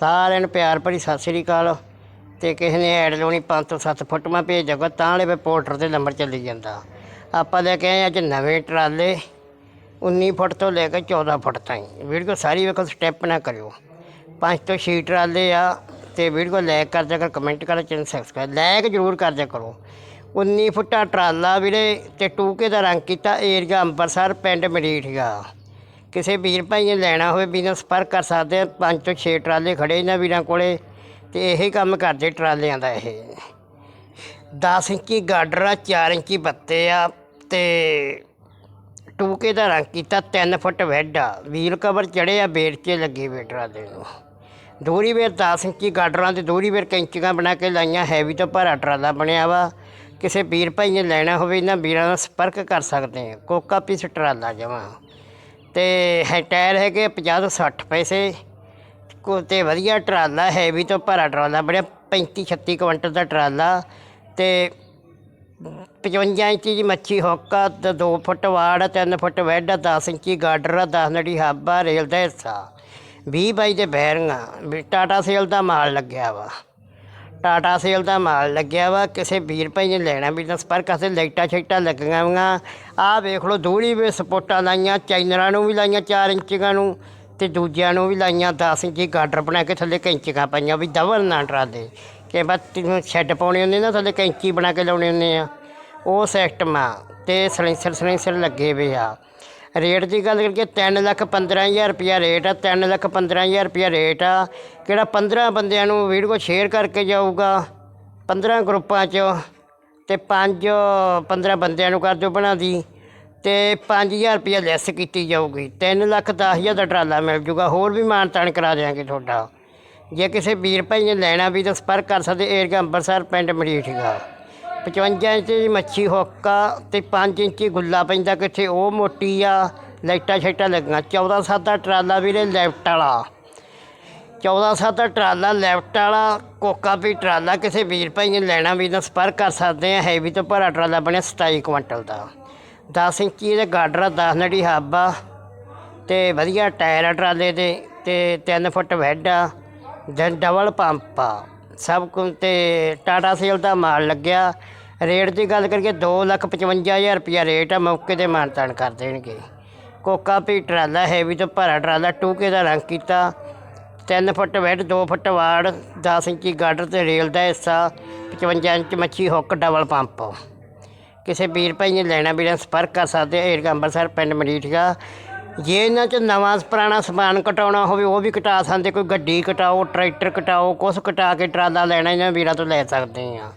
ਸਾਰਿਆਂ ਨੂੰ ਪਿਆਰ ਭਰੀ ਸਤਿ ਸ੍ਰੀ ਅਕਾਲ। ਤੇ ਕਿਸੇ ਨੇ ਐਡ ਲਾਉਣੀ 5 ਤੋਂ 7 ਫੁੱਟ ਮੈਂ ਭੇਜ ਜਾਗਾ ਤਾਂ ਵਾਲੇ ਪੋਰਟਰ ਤੇ ਨੰਬਰ ਚੱਲੀ ਜਾਂਦਾ। ਆਪਾਂ ਲੈ ਕੇ ਆਏ ਅੱਜ ਨਵੇਂ ਟਰਾਲੇ 19 ਫੁੱਟ ਤੋਂ ਲੈ ਕੇ 14 ਫੁੱਟ ਤਾਈਂ। ਵੀਡੀਓ ਸਾਰੀ ਵੇਖੋ ਸਟੈਪ ਨਾ ਕਰਿਓ। ਪੰਜ ਤੋਂ ਛੇ ਟਰਾਲੇ ਆ, ਤੇ ਵੀਡੀਓ ਲਾਈਕ ਕਰ ਦਿਆ ਕਰ ਕਮੈਂਟ ਕਰ ਚੈਨਲ ਸਬਸਕ੍ਰਾਈਬ ਲਾਈਕ ਜ਼ਰੂਰ ਕਰ ਦਿਆ ਕਰੋ। 19 ਫੁੱਟਾ ਟਰਾਲਾ ਵੀਰੇ, ਤੇ ਟੂਕੇ ਦਾ ਰੰਗ ਕੀਤਾ ਏਰੀਆ ਅੰਬਰਸਰ, ਪਿੰਡ ਮਰੀਠਗਾ ਕਿਸੇ ਵੀਰ ਭਾਈ ਨੇ ਲੈਣਾ ਹੋਵੇ ਬਿਨਾਂ ਸੰਪਰਕ ਕਰ ਸਕਦੇ ਆ। ਪੰਜ ਤੋਂ 6 ਟਰਾਲੇ ਖੜੇ ਇਹਨਾਂ ਵੀਰਾਂ ਕੋਲੇ ਤੇ ਇਹੀ ਕੰਮ ਕਰਦੇ ਟਰਾਲਿਆਂ ਦਾ ਇਹ। 10 ਇੰਚੀ ਗਾਡਰ ਆ 4 ਇੰਚੀ ਬੱਤੇ ਆ ਤੇ ਟੂਕੇ ਦਾ ਰੰਗ ਕੀਤਾ 3 ਫੁੱਟ ਵੈਡ ਆ। ਵੀਲ ਕਵਰ ਚੜੇ ਆ ਬੇਰਚੇ ਲੱਗੇ ਵੇ ਟਰਾਲੇ ਨੂੰ। ਦੂਰੀ ਵੇਰ 10 ਇੰਚੀ ਗਾਡਰਾਂ ਤੇ ਦੂਰੀ ਵੇਰ ਕੈਂਚੀਆਂ ਬਣਾ ਕੇ ਲਾਈਆਂ ਹੈਵੀ ਤੋਂ ਭਾਰਾ ਟਰਾਲਾ ਬਣਿਆ ਵਾ। ਕਿਸੇ ਵੀਰ ਭਾਈ ਨੇ ਲੈਣਾ ਹੋਵੇ, ਇਹਨਾਂ ਵੀਰਾਂ ਨਾਲ ਸੰਪਰਕ ਕਰ ਸਕਦੇ ਆ। ਕੋਕਾ ਪੀਸ ਟਰਾਲਾ ਜਮਾ ਤੇ ਹੈ ਟਾਇਰ ਹੈਗੇ 50 ਤੋਂ 60 ਪੈਸੇ। ਕੋ ਤੇ ਵਧੀਆ ਟਰਾਲਾ ਹੈਵੀ ਤੋਂ ਭਰਾ ਟਰਾਲਾ, ਬੜਿਆ 35 36 ਕੁਇੰਟਲ ਦਾ ਟਰਾਲਾ ਤੇ 55 ਇੰਚੀ ਦੀ ਮੱਛੀ ਹੋਕਾ, ਤੇ 2 ਫੁੱਟ ਵਾੜ 3 ਫੁੱਟ ਵੈਡ 10 ਇੰਚੀ ਗਾਡਰ ਆ 10 ਨੜੀ ਹਾਬਾ, ਰੇਲ ਦਾ ਹਿੱਸਾ। 20 ਬਾਈ ਦੇ ਬੈਰਿੰਗਾਂ, ਵੀ ਟਾਟਾ ਸੇਲ ਦਾ ਮਾਲ ਲੱਗਿਆ ਵਾ। ਟਾਟਾ ਸੇਲ ਦਾ ਮਾਲ ਲੱਗਿਆ ਵਾ, ਕਿਸੇ ਵੀਰ ਭਾਈ ਨੇ ਲੈਣਾ ਵੀ ਤਾਂ ਸੰਪਰਕ ਕਰਦੇ ਲਾਈਟਾਂ ਛੇਟਾਂ ਲੱਗੀਆਂ ਵੀਆਂ ਆਹ ਵੇਖ ਲਓ ਦੂਰੀ ਵੇ ਸਪੋਰਟਾਂ ਲਾਈਆਂ ਚਾਈਨਰਾਂ ਨੂੰ ਵੀ ਲਾਈਆਂ 4 ਇੰਚੀਆਂ ਨੂੰ, ਤੇ ਦੂਜਿਆਂ ਨੂੰ ਵੀ ਲਾਈਆਂ 10 ਇੰਚੀ ਗਾਡਰ ਬਣਾ ਕੇ ਥੱਲੇ ਕੈਂਚੀਆਂ ਪਾਈਆਂ ਵੀ ਡਬਲ ਨਾ ਟਰਾਲੇ ਕਿ ਬਸ ਤੈਨੂੰ ਸ਼ੈੱਡ ਪਾਉਣੇ ਹੁੰਦੇ ਨਾ, ਥੱਲੇ ਕੈਂਚੀ ਬਣਾ ਕੇ ਲਾਉਣੇ ਹੁੰਦੇ ਆ। ਉਹ ਸਿਸਟਮ ਆ, ਤੇ ਸਲੈਂਸਰ ਸਲੈਂਸਰ ਲੱਗੇ ਵੇ ਆ। ਰੇਟ ਦੀ ਗੱਲ ਕਰੀਏ 3 ਲੱਖ 15000 ਰੁਪਿਆ ਰੇਟ ਆ 3 ਲੱਖ 15000 ਰੁਪਿਆ ਰੇਟ ਆ। ਕਿਹੜਾ 15 ਬੰਦਿਆਂ ਨੂੰ ਵੀਡੀਓ ਸ਼ੇਅਰ ਕਰਕੇ ਜਾਊਗਾ? 15 ਗਰੁੱਪਾਂ 'ਚ ਤੇ 5 15 ਬੰਦਿਆਂ ਨੂੰ ਕਰ ਦਿਓ ਬਣਾ ਦੀ। ਤੇ 5000 ਰੁਪਿਆ ਲੈਸ ਕੀਤੀ ਜਾਊਗੀ। 3 ਲੱਖ 10000 ਦਾ ਟਰਾਲਾ ਮਿਲ ਜੂਗਾ, ਹੋਰ ਵੀ ਮਾਨ ਤਾਨ ਕਰਾ ਦਿਆਂਗੇ ਤੁਹਾਡਾ। ਜੇ ਕਿਸੇ ਵੀਰ ਭਾਈ ਨੇ ਲੈਣਾ ਵੀ ਤਾਂ ਸੰਪਰਕ ਕਰ ਸਕਦੇ, ਏਰੀਆ ਅੰਬਰਸਰ, ਪਿੰਡ ਮਰੀਠਗਾ 55 ਇੰਚ ਦੀ ਮੱਛੀ ਹੁੱਕਾ ਤੇ 5 ਇੰਚੀ ਗੁੱਲਾ ਪੈਂਦਾ ਕਿੱਥੇ, ਉਹ ਮੋਟੀ ਆ, ਲਾਈਟਾਂ ਛੇਟਾਂ ਲੱਗੀਆਂ। 14 ਸੱਤ ਦਾ ਟਰਾਲਾ ਵੀਰੇ ਲੈਫਟ ਵਾਲਾ। 14 ਸੱਤ ਦਾ ਟਰਾਲਾ ਲੈਫਟ ਵਾਲਾ, ਕੋਕਾ ਵੀ ਟਰਾਲਾ, ਕਿਸੇ ਵੀਰ ਭਾਈ ਨੇ ਲੈਣਾ ਵੀ ਤਾਂ ਸੰਪਰਕ ਕਰ ਸਕਦੇ ਆ, ਹੈਵੀ ਤੋਂ ਭਰਾ ਟਰਾਲਾ ਬਣਿਆ 27 ਕੁਇੰਟਲ ਦਾ। 10 ਇੰਚੀ ਦੇ ਗਾਡਰ ਆ 10 ਨੜੀ ਹੱਬ ਆ, ਤੇ ਵਧੀਆ ਟਾਇਰ ਆ ਟਰਾਲੇ ਦੇ, ਤੇ 3 ਫੁੱਟ ਵੈਡ ਆ, ਦੈਨ ਡਬਲ ਪੰਪ ਆ। ਸਭ ਕੁਝ ਤੇ ਟਾਟਾ ਸੇਲ ਦਾ ਮਾਲ ਲੱਗਿਆ। ਰੇਟ ਦੀ ਗੱਲ ਕਰੀਏ 255000 ਰੁਪਿਆ ਰੇਟ ਆ, ਮੌਕੇ ਤੇ ਮਾਨਤਾਨ ਕਰ ਦੇਣਗੇ। ਕੋਕਾ ਵੀ ਟਰਾਲਾ, ਹੈਵੀ ਤੋਂ ਭਰਾ ਟਰਾਲਾ, ਟੂਕੇ ਦਾ ਰੰਗ ਕੀਤਾ। 3 ਫੁੱਟ ਵੈਡ 2 ਫੁੱਟ ਵਾੜ 10 ਇੰਚੀ ਗਾਡਰ ਤੇ ਰੇਲ ਦਾ ਹਿੱਸਾ 55 ਇੰਚ ਮੱਛੀ ਹੁੱਕ, ਡਬਲ ਪੰਪ। ਕਿਸੇ ਵੀਰ ਭਾਈ ਨੇ ਲੈਣਾ, ਵੀਰਾਂ ਸੰਪਰਕ ਕਰ ਸਕਦੇ ਆ। ਏਰੀਆ ਅੰਮ੍ਰਿਤਸਰ ਪਿੰਡ ਮਰੀਠਗਾ ਜੇ ਇਹਨਾਂ 'ਚ ਨਵਾਂ ਪੁਰਾਣਾ ਸਮਾਨ ਕਟਾਉਣਾ ਹੋਵੇ, ਉਹ ਵੀ ਕਟਾ ਸਕਦੇ। ਕੋਈ ਗੱਡੀ ਕਟਾਓ, ਟਰੈਕਟਰ ਕਟਾਓ, ਕੁਛ ਕਟਾ ਕੇ ਟਰਾਲਾ ਲੈਣਾ ਇਹਨਾਂ ਵੀਰਾਂ ਤੋਂ ਲੈ ਸਕਦੇ ਆ।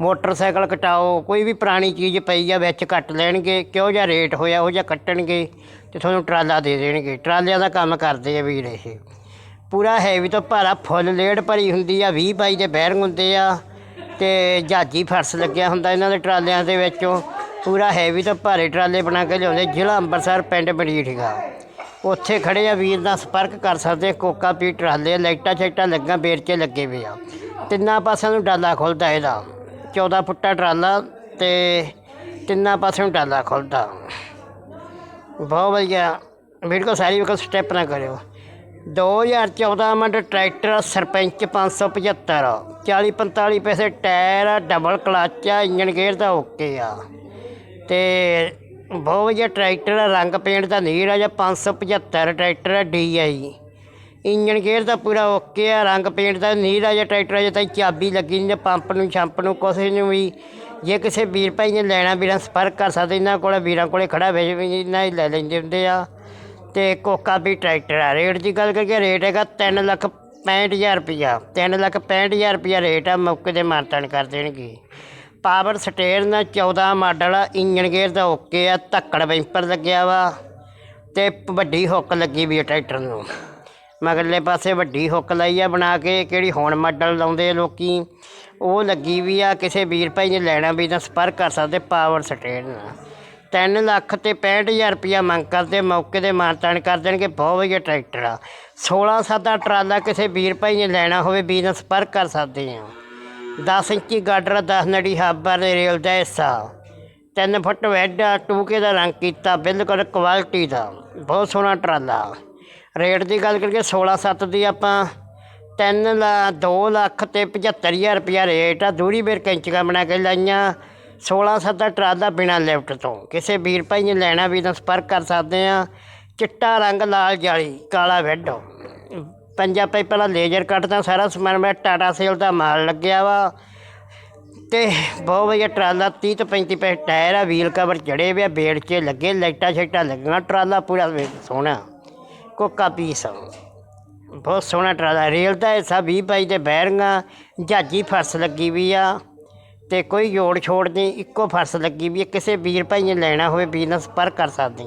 ਮੋਟਰਸਾਈਕਲ ਕਟਾਓ, ਕੋਈ ਵੀ ਪੁਰਾਣੀ ਚੀਜ਼ ਪਈ ਆ, ਵਿੱਚ ਕੱਟ ਲੈਣਗੇ ਕਿਹੋ ਜਿਹਾ ਰੇਟ ਹੋਇਆ, ਉਹ ਜਿਹਾ ਕੱਟਣਗੇ ਤੇ ਤੁਹਾਨੂੰ ਟਰਾਲਾ ਦੇ ਦੇਣਗੇ। ਟਰਾਲਿਆਂ ਦਾ ਕੰਮ ਕਰਦੇ ਆ ਵੀਰ ਇਹ। ਪੂਰਾ ਹੈਵੀ ਤੋਂ ਭਾਰਾ ਫੁੱਲ ਲੇਡ ਭਰੀ ਹੁੰਦੀ ਆ 20 ਬਾਈ ਦੇ ਬੈਰਿੰਗ ਹੁੰਦੇ ਆ ਤੇ ਜਹਾਜੀ ਫਰਸ਼ ਲੱਗਿਆ ਹੁੰਦਾ ਇਹਨਾਂ ਦੇ ਟਰਾਲਿਆਂ ਦੇ ਵਿੱਚੋਂ। ਪੂਰਾ ਹੈਵੀ ਤੋਂ ਭਾਰੇ ਟਰਾਲੇ ਬਣਾ ਕੇ ਲਿਆਉਂਦੇ ਜ਼ਿਲ੍ਹਾ ਅੰਮ੍ਰਿਤਸਰ ਪਿੰਡ ਬਰੀਠਗਾ ਉੱਥੇ ਖੜੇ ਆ ਵੀਰ ਦਾ ਸੰਪਰਕ ਕਰ ਸਕਦੇ ਕੋਕਾ ਪੀ ਟਰਾਲੇ ਲਾਈਟਾਂ ਛੇਟਾਂ ਲੱਗਾਂ ਬੇਰਚੇ ਲੱਗੇ ਵੇ ਆ। ਤਿੰਨਾਂ ਪਾਸਿਆਂ ਨੂੰ ਡਾਲਾ ਖੁੱਲਦਾ ਇਹਦਾ। 14 ਫੁੱਟਾ ਟਰਾਲਾ ਤੇ ਤਿੰਨਾਂ ਪਾਸਿਆਂ ਨੂੰ ਡਾਲਾ ਖੁੱਲਦਾ। ਬਹੁਤ ਵਧੀਆ। ਵੀਡੀਓ ਸਾਰੀ ਵੇਖੋ ਸਟੈਪ ਨਾ ਕਰਿਓ। 2014 ਮਾਡਲ ਟਰੈਕਟਰ ਸਰਪੰਚ 575 40 45 ਪੈਸੇ ਟਾਇਰ ਆ, ਡਬਲ ਕਲਚ ਆ ਇੰਜਨ ਗੇਅਰ ਦਾ ਓਕੇ ਆ। ਤੇ ਬਹੁਤ ਵਧੀਆ ਟਰੈਕਟਰ ਆ, ਰੰਗ ਪੇਂਟ ਦਾ ਨੀਰ ਆ, ਜਾਂ 575 ਟਰੈਕਟਰ ਆ ਡੀਆਈ ਇੰਜਨ ਗੇਅਰ ਦਾ ਪੂਰਾ ਓਕੇ ਆ, ਰੰਗ ਪੇਂਟ ਦਾ ਨੀਰ ਆ, ਜਾਂ ਟਰੈਕਟਰ ਅਜੇ ਤਾਈਂ ਚਾਬੀ ਲੱਗੀ ਨਹੀਂ ਪੰਪ ਨੂੰ, ਛੰਪ ਨੂੰ, ਕੁਛ ਨੂੰ ਵੀ। ਜੇ ਕਿਸੇ ਵੀਰ ਭਾਈ ਨੇ ਲੈਣਾ, ਵੀਰਾਂ ਸੰਪਰਕ ਕਰ ਸਕਦੇ, ਇਹਨਾਂ ਕੋਲ, ਵੀਰਾਂ ਕੋਲੇ ਖੜਾ ਵੇਚ ਵੀ ਇਹਨਾਂ ਹੀ ਲੈ ਲੈਂਦੇ ਹੁੰਦੇ ਆ। ਤੇ ਕੋਕਾ ਵੀ ਟਰੈਕਟਰ ਆ, ਰੇਟ ਦੀ ਗੱਲ ਕਰੀਏ, ਰੇਟ ਹੈਗਾ 3 ਲੱਖ 65000 ਰੁਪਿਆ 3 ਲੱਖ 65000 ਰੁਪਿਆ ਰੇਟ ਆ, ਮੌਕੇ 'ਤੇ ਮਾਰਤਨ ਕਰ ਦੇਣਗੇ। ਪਾਵਰ ਸਟੇਅਰਿੰਗ ਦਾ 14 ਮਾਡਲ ਆ ਇੰਜਨ ਗੇਅਰ ਦਾ ਓਕੇ ਆ, ਧੱਕੜ ਵੈਂਪਰ ਲੱਗਿਆ ਵਾ ਤੇ ਵੱਡੀ ਹੁੱਕ ਲੱਗੀ ਵੀ ਆ ਟਰੈਕਟਰ ਨੂੰ। ਮਗਰਲੇ ਪਾਸੇ ਵੱਡੀ ਹੁੱਕ ਲਾਈ ਆ ਬਣਾ ਕੇ, ਕਿਹੜੀ ਹੁਣ ਮਾਡਲ ਲਾਉਂਦੇ ਆ ਲੋਕੀ। ਉਹ ਲੱਗੀ ਵੀ ਆ, ਕਿਸੇ ਵੀਰ ਭਾਈ ਨੇ ਲੈਣਾ ਵੀ ਤਾਂ ਸੰਪਰਕ ਕਰ ਸਕਦੇ ਪਾਵਰ ਸਟੇਅਰਿੰਗ 3 ਲੱਖ ਤੇ 65000 ਰੁਪਇਆ ਮੰਗ ਕਰਦੇ, ਮੌਕੇ ਦੇ ਮਾਨਤਾਨ ਕਰ ਦੇਣਗੇ, ਬਹੁਤ ਵਧੀਆ ਟਰੈਕਟਰ ਆ। 16 ਸਾਦਾ ਟਰਾਲਾ ਕਿਸੇ ਵੀਰ ਭਾਈ ਨੇ ਲੈਣਾ ਹੋਵੇ, ਵੀ ਨਾਲ ਸੰਪਰਕ ਕਰ ਸਕਦੇ ਆ। 10 ਇੰਚੀ ਗਾਡਰ 10 ਨੜੀ ਹਾਬਰ ਦੇ ਰੇਲ ਦਾ ਹਿੱਸਾ। 3 ਫੁੱਟ ਵੈਡ ਆ ਟੂਕੇ ਦਾ ਰੰਗ ਕੀਤਾ, ਬਿਲਕੁਲ ਕੁਆਲਿਟੀ ਦਾ। ਬਹੁਤ ਸੋਹਣਾ ਟਰਾਲਾ। ਰੇਟ ਦੀ ਗੱਲ ਕਰੀਏ 16 7 ਦੀ ਆਪਾਂ। ਤਿੰਨ ਲਾ 2 ਲੱਖ ਤੇ 75000 ਰੁਪਇਆ ਰੇਟ ਆ। ਦੂਰੀ ਬੇਰ ਕੈਂਚੀਆਂ ਬਣਾ ਕੇ ਲਾਈਆਂ। 16 ਦਾ ਟਰਾਲਾ ਬਿਨਾ ਲਿਫਟ ਤੋਂ। ਕਿਸੇ ਵੀਰ ਭਾਈ ਨੇ ਲੈਣਾ ਵੀ ਤਾਂ ਸੰਪਰਕ ਕਰ ਸਕਦੇ ਆ। ਚਿੱਟਾ ਰੰਗ, ਲਾਲ ਜਾਲੀ, ਕਾਲਾ ਵੈਡ। ਪੰਜਾ ਪਈ ਪਹਿਲਾਂ ਲੇਜ਼ਰ ਕੱਟਦਾ ਸਾਰਾ ਸਮਾਨ ਮੈਂ ਟਾਟਾ ਸੇਲ ਦਾ ਮਾਲ ਲੱਗਿਆ ਵਾ। ਤੇ ਬਹੁਤ ਵਧੀਆ ਟਰਾਲਾ 30 ਤੋਂ 35 ਪੈਸੇ ਟਾਇਰ ਆ, ਵੀਲ ਕਵਰ ਜੜੇ ਵੇ ਬੇੜ 'ਚ ਲੱਗੇ, ਲਾਈਟਾਂ ਸ਼ਾਈਟਾਂ ਲੱਗੀਆਂ, ਟਰਾਲਾ ਪੂਰਾ ਸੋਹਣਾ, ਕੋਕਾ ਪੀਸ ਬਹੁਤ ਸੋਹਣਾ ਟਰਾਲਾ, ਰੇਲ ਦਾ ਹਿੱਸਾ 20 ਬਾਈ ਦੇ ਬੈਰਿੰਗਾਂ ਜਹਾਜੀ ਫਰਸ ਲੱਗੀ ਵੀ ਆ, ਤੇ ਕੋਈ ਜੋੜ ਛੋੜ ਨਹੀਂ, ਇੱਕੋ ਫਰਸ ਲੱਗੀ ਵੀ ਕਿਸੇ ਵੀਰ ਭਾਈ ਨੇ ਲੈਣਾ ਹੋਵੇ ਬਿਜ਼ਨਸ ਪਰ ਕਰ ਸਕਦੇ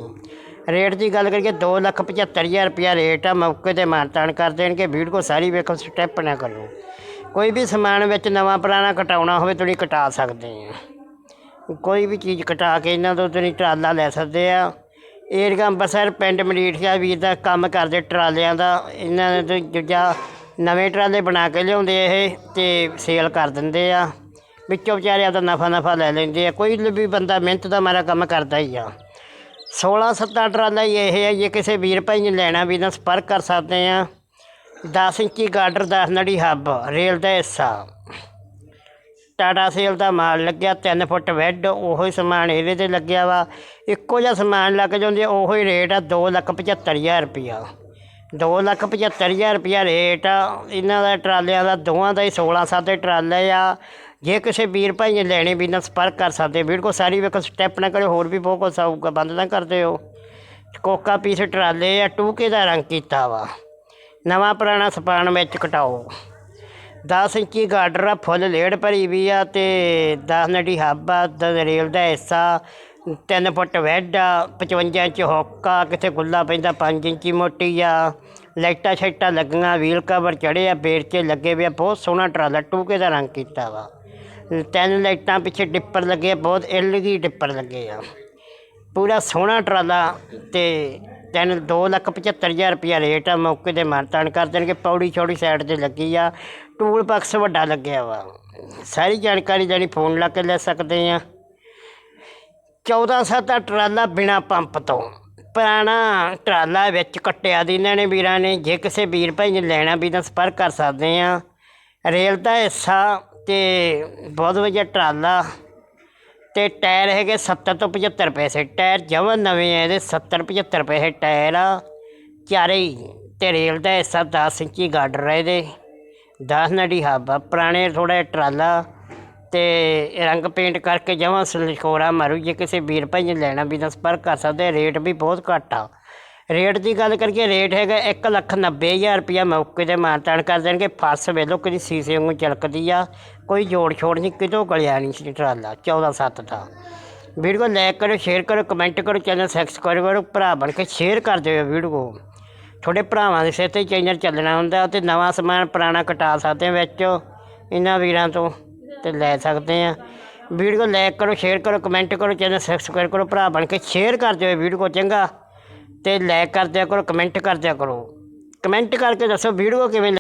ਰੇਟ ਦੀ ਗੱਲ ਕਰੀਏ 275000 ਰੁਪਇਆ ਰੇਟ ਆ, ਮੌਕੇ ਤੇ ਮਾਨਤਾਨ ਕਰ ਦੇਣਗੇ, ਵੀਡੀਓ ਸਾਰੀ ਵੇਖੋ, ਸਟੈਪ ਨਾ ਕਰੋ। ਕੋਈ ਵੀ ਸਮਾਨ ਵਿੱਚ ਨਵਾਂ ਪੁਰਾਣਾ ਕਟਾਉਣਾ ਹੋਵੇ, ਤੁਸੀਂ ਕਟਾ ਸਕਦੇ ਆ। ਕੋਈ ਵੀ ਚੀਜ਼ ਕਟਾ ਕੇ ਇਹਨਾਂ ਤੋਂ ਤੁਸੀਂ ਟਰਾਲਾ ਲੈ ਸਕਦੇ ਆ। ਏਰੀਆ ਅੰਬਰਸਰ, ਪਿੰਡ ਮਰੀਠੀਆ ਵੀਰ ਦਾ ਕੰਮ ਕਰਦੇ ਟਰਾਲਿਆਂ ਦਾ। ਇਹਨਾਂ ਨੇ ਦੂਜਾ ਨਵੇਂ ਟਰਾਲੇ ਬਣਾ ਕੇ ਲਿਆਉਂਦੇ ਇਹ, ਤੇ ਸੇਲ ਕਰ ਦਿੰਦੇ ਆ। ਵਿੱਚੋਂ ਵਿਚਾਰੇ ਆਪਦਾ ਨਫਾ ਨਫਾ ਲੈ ਲੈਂਦੇ ਆ। ਕੋਈ ਵੀ ਬੰਦਾ ਮਿਹਨਤ ਦਾ ਮਾਰਾ ਕੰਮ ਕਰਦਾ ਹੀ ਆ। 16 ਸੱਤਾ ਟਰਾਲਾ ਹੀ ਇਹ ਹੈ, ਜੇ ਕਿਸੇ ਵੀਰ ਭਾਈ ਨੇ ਲੈਣਾ ਵੀ ਤਾਂ ਸੰਪਰਕ ਕਰ ਸਕਦੇ ਆ 10 ਇੰਚੀ ਗਾਰਡਰ 10 ਨੜੀ ਹੱਬ, ਰੇਲ ਦਾ ਹਿੱਸਾ। ਟਾਟਾ ਸੇਲ ਦਾ ਮਾਲ ਲੱਗਿਆ 3 ਫੁੱਟ ਵੈੱਡ, ਉਹੋ ਹੀ ਸਮਾਨ ਇਹਦੇ ਤੇ ਲੱਗਿਆ ਵਾ। ਇੱਕੋ ਜਿਹਾ ਸਮਾਨ ਲੱਗ ਜਾਂਦੇ, ਉਹੋ ਹੀ ਰੇਟ ਆ 275000 ਰੁਪਿਆ 275000 ਰੁਪਿਆ ਰੇਟ ਆ। ਇਹਨਾਂ ਦਾ ਟਰਾਲਿਆਂ ਦਾ, ਦੋਵਾਂ ਦਾ ਹੀ 16 ਸਾਦੇ ਟਰਾਲੇ ਆ। ਜੇ ਕਿਸੇ ਵੀਰ ਭਾਈ ਨੇ ਲੈਣੇ ਵੀ ਨਾ ਸੰਪਰਕ ਕਰ ਸਕਦੇ ਵੀਰ ਵੀਡੀਓ ਸਾਰੀ ਵੇਖੋ ਸਟੈਪ ਨਾ ਕਰਿਓ, ਹੋਰ ਵੀ ਬਹੁਤ ਕੁਛ ਆਊਗਾ, ਬੰਦ ਨਾ ਕਰਦੇ ਹੋ ਕੋਕਾ ਪੀਸ ਟਰਾਲੇ ਆ ਟੂਕੇ ਦਾ ਰੰਗ ਕੀਤਾ ਵਾ। ਨਵਾਂ ਪੁਰਾਣਾ ਸਪਾਨ ਵਿੱਚ ਕਟਾਓ। 10 ਇੰਚੀ ਗਾਰਡਰ ਆ, ਫੁੱਲ ਲੇੜ ਭਰੀ ਵੀ ਆ ਤੇ 10 ਨੜੀ ਹੱਬ ਆ ਦ ਰੇਲ ਦਾ ਹਿੱਸਾ 3 ਫੁੱਟ ਵੈਡ ਆ 55 ਇੰਚ ਹੁੱਕ ਆ ਕਿਤੇ ਗੁੱਲਾ ਪੈਂਦਾ 5 ਇੰਚੀ ਮੋਟੀ ਆ। ਲਾਈਟਾਂ ਸ਼ਾਈਟਾਂ ਲੱਗੀਆਂ ਵੀਲ ਕਵਰ ਚੜ੍ਹੇ ਆ ਬੇਰ ਲੱਗੇ ਵੀ ਆ, ਬਹੁਤ ਸੋਹਣਾ ਟਰਾਲਾ, ਟੂਕੇ ਦਾ ਰੰਗ ਕੀਤਾ ਵਾ। ਤਿੰਨ ਲਾਈਟਾਂ ਪਿੱਛੇ ਡਿੱਪਰ ਲੱਗੇ ਆ, ਬਹੁਤ ਐਲਗੀ ਡਿੱਪਰ ਲੱਗੇ ਆ। ਪੂਰਾ ਸੋਹਣਾ ਟਰਾਲਾ ਤੇ ਤਿੰਨ, ਦੋ ਲੱਖ 275000 ਰੁਪਇਆ ਰੇਟ ਆ, ਮੌਕੇ ਤੇ ਮਾਨਤਾਨ ਕਰ ਦੇਣਗੇ। ਪੌੜੀ ਛੋੜੀ ਸਾਈਡ ਤੇ ਲੱਗੀ ਆ। ਟੂਲ ਬਾਕਸ ਵੱਡਾ ਲੱਗਿਆ ਵਾ। ਸਾਰੀ ਜਾਣਕਾਰੀ ਜਿਹੜੀ ਫੋਨ ਲਾ ਕੇ ਲੈ ਸਕਦੇ ਆ। 14 ਦਾ ਟਰਾਲਾ ਬਿਨਾ ਪੰਪ ਤੋਂ। ਪੁਰਾਣਾ ਟਰਾਲਾ ਵਿੱਚ ਕੱਟਿਆ ਦੀ ਇਹਨਾਂ ਨੇ ਵੀਰਾਂ ਨੇ। ਜੇ ਕਿਸੇ ਵੀਰ ਭਾਈ ਨੇ ਲੈਣਾ ਵੀ ਤਾਂ ਸੰਪਰਕ ਕਰ ਸਕਦੇ ਆ। ਰੇਲ ਦਾ ਹਿੱਸਾ ਤੇ ਬਹੁਤ ਵਧੀਆ ਟਰਾਲਾ ਤੇ ਟਾਇਰ ਹੈਗੇ 70 ਤੋਂ 75 ਪੈਸੇ। ਟਾਇਰ ਜਮਾਂ ਨਵੇਂ ਆ, ਇਹਦੇ 70 75 ਪੈਸੇ ਟਾਇਰ ਆ। ਚਾਰੇ ਹੀ, ਤੇ ਰੇਲ ਦਾ ਹਿੱਸਾ 10 ਇੰਚੀ ਗਾਡਰ ਆ ਇਹਦੇ। 10 ਨੜੀ ਹੱਬ ਆ, ਪੁਰਾਣੇ ਥੋੜਾ ਜਿਹਾ ਟਰਾਲਾ। ਤੇ ਰੰਗ ਪੇਂਟ ਕਰਕੇ ਜਮਾਂ ਸਲਕੋਰਾ ਮਾਰੂ, ਜੇ ਕਿਸੇ ਵੀਰ ਭਾਈ ਨੇ ਲੈਣਾ ਵੀ ਤਾਂ ਸੰਪਰਕ ਕਰ ਸਕਦੇ, ਰੇਟ ਵੀ ਬਹੁਤ ਘੱਟ ਆ। ਰੇਟ ਦੀ ਗੱਲ ਕਰੀਏ, ਰੇਟ ਹੈਗਾ ਇੱਕ ਲੱਖ ਨੱਬੇ ਹਜ਼ਾਰ ਰੁਪਇਆ। ਮੌਕੇ ਤੇ ਮਾਨਤਾਨ ਕਰ ਦੇਣਗੇ। ਫਸ ਵੇਲੋ ਕਿਹਦੀ ਸੀਸੇ ਵਾਂਗੂ ਚਲਕਦੀ ਆ। ਕੋਈ ਜੋੜ ਛੋੜ ਨਹੀਂ, ਕਿਤੋਂ ਗਲਿਆ ਨਹੀਂ ਸੀ ਟਰਾਲਾ 14 ਸੱਤ ਦਾ। ਵੀਡੀਓ ਲਾਈਕ ਕਰੋ, ਸ਼ੇਅਰ ਕਰੋ, ਕਮੈਂਟ ਕਰੋ, ਚੈਨਲ ਸਬਸਕ੍ਰਾਈਬ ਕਰੋ। ਭਰਾ ਬਣ ਕੇ ਸ਼ੇਅਰ ਕਰ ਦਿਓ ਵੀਡੀਓ। ਤੁਹਾਡੇ ਭਰਾਵਾਂ ਦੇ ਸਿਰ ਤੇ ਚੈਨਲ ਚੱਲਣਾ ਹੁੰਦਾ ਤੇ ਨਵਾਂ ਸਮਾਨ ਪੁਰਾਣਾ ਕਟਾ ਸਕਦੇ ਆ ਵਿੱਚ। ਇਹਨਾਂ ਵੀਰਾਂ ਤੋਂ ਤੇ ਲੈ ਸਕਦੇ ਆ। ਵੀਡੀਓ ਲਾਈਕ ਕਰੋ, ਸ਼ੇਅਰ ਕਰੋ, ਕਮੈਂਟ ਕਰੋ, ਚੈਨਲ ਸਬਸਕ੍ਰਾਈਬ ਕਰੋ। ਭਰਾ ਬਣ ਕੇ ਸ਼ੇਅਰ ਕਰ ਦਿਓ ਵੀਡੀਓ, ਚੰਗਾ। ਤੇ ਲਾਈਕ ਕਰ ਦਿਆ ਕਰੋ ਕਮੈਂਟ ਕਰ ਦਿਆ ਕਰੋ। ਕਮੈਂਟ ਕਰਕੇ ਦੱਸੋ ਵੀਡੀਓ ਕਿਵੇਂ